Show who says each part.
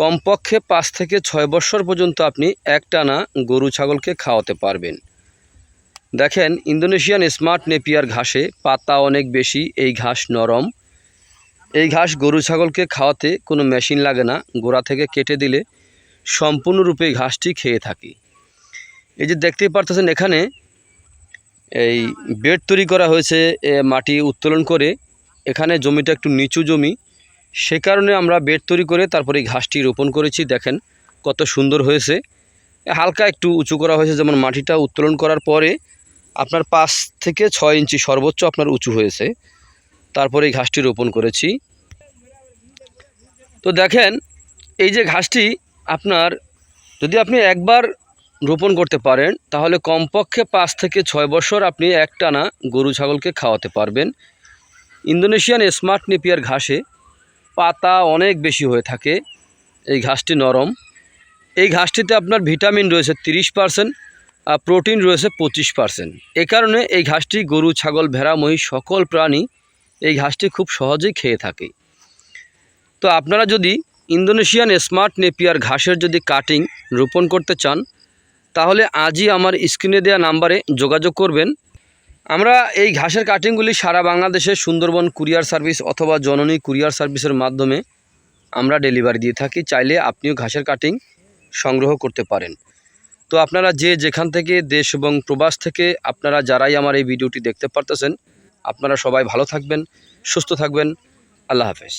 Speaker 1: কমপক্ষে পাঁচ থেকে ছয় বছর পর্যন্ত আপনি একটানা গরু ছাগলকে খাওয়াতে পারবেন। দেখেন, ইন্দোনেশিয়ান স্মার্ট নেপিয়ার ঘাসে পাতা অনেক বেশি, এই ঘাস নরম। এই ঘাস গরু ছাগলকে খাওয়াতে কোনো মেশিন লাগে না, গোড়া থেকে কেটে দিলে সম্পূর্ণরূপে ঘাসটি খেয়ে থাকি। এই যে দেখতেই পারতেছেন এখানে, এই বেড তৈরি করা হয়েছে মাটি উত্তোলন করে। এখানে জমিটা একটু নিচু জমি সে কারণে আমরা বেড তৈরি করে তারপরে এই ঘাসটি রোপণ করেছি। দেখেন কত সুন্দর হয়েছে। হালকা একটু উঁচু করা হয়েছে, যেমন মাটিটা উত্তোলন করার পরে আপনার পাঁচ থেকে ছয় ইঞ্চি সর্বোচ্চ আপনার উঁচু হয়েছে। তারপরে এই ঘাসটি রোপণ করেছি। তো দেখেন, এই যে ঘাসটি আপনার যদি আপনি একবার রোপণ করতে পারেন, তাহলে কমপক্ষে পাঁচ থেকে ছয় বছর আপনি একটানা গরু, ছাগলকে খাওয়াতে পারবেন। ইন্দোনেশিয়ান স্মার্ট নেপিয়ার ঘাসে পাতা অনেক বেশি হয়ে থাকে। এই ঘাসটি নরম। এই ঘাসটিতে আপনার ভিটামিন রয়েছে তিরিশ পার্সেন্ট আর প্রোটিন রয়েছে পঁচিশ পার্সেন্ট। এ কারণে এই ঘাসটি গরু, ছাগল, ভেড়া, মহিষ, সকল প্রাণী এই ঘাসটি খুব সহজেই খেয়ে থাকে। তো আপনারা যদি ইন্দোনেশিয়ান স্মার্ট নেপিয়ার ঘাসের যদি কাটিং রোপণ করতে চান, তাহলে আজই আমার স্ক্রিনে দেওয়া নাম্বারে যোগাযোগ করবেন। আমরা এই ঘাসের কাটিংগুলি সারা বাংলাদেশে সুন্দরবন কুরিয়ার সার্ভিস অথবা জননী কুরিয়ার সার্ভিসের মাধ্যমে আমরা ডেলিভারি দিয়ে থাকি। চাইলে আপনিও ঘাসের কাটিং সংগ্রহ করতে পারেন। তো আপনারা যে যেখান থেকে দেশ এবং প্রবাস থেকে আপনারা যারাই আমার এই ভিডিওটি দেখতে পারতেছেন, আপনারা সবাই ভালো থাকবেন, সুস্থ থাকবেন। আল্লাহ হাফেজ।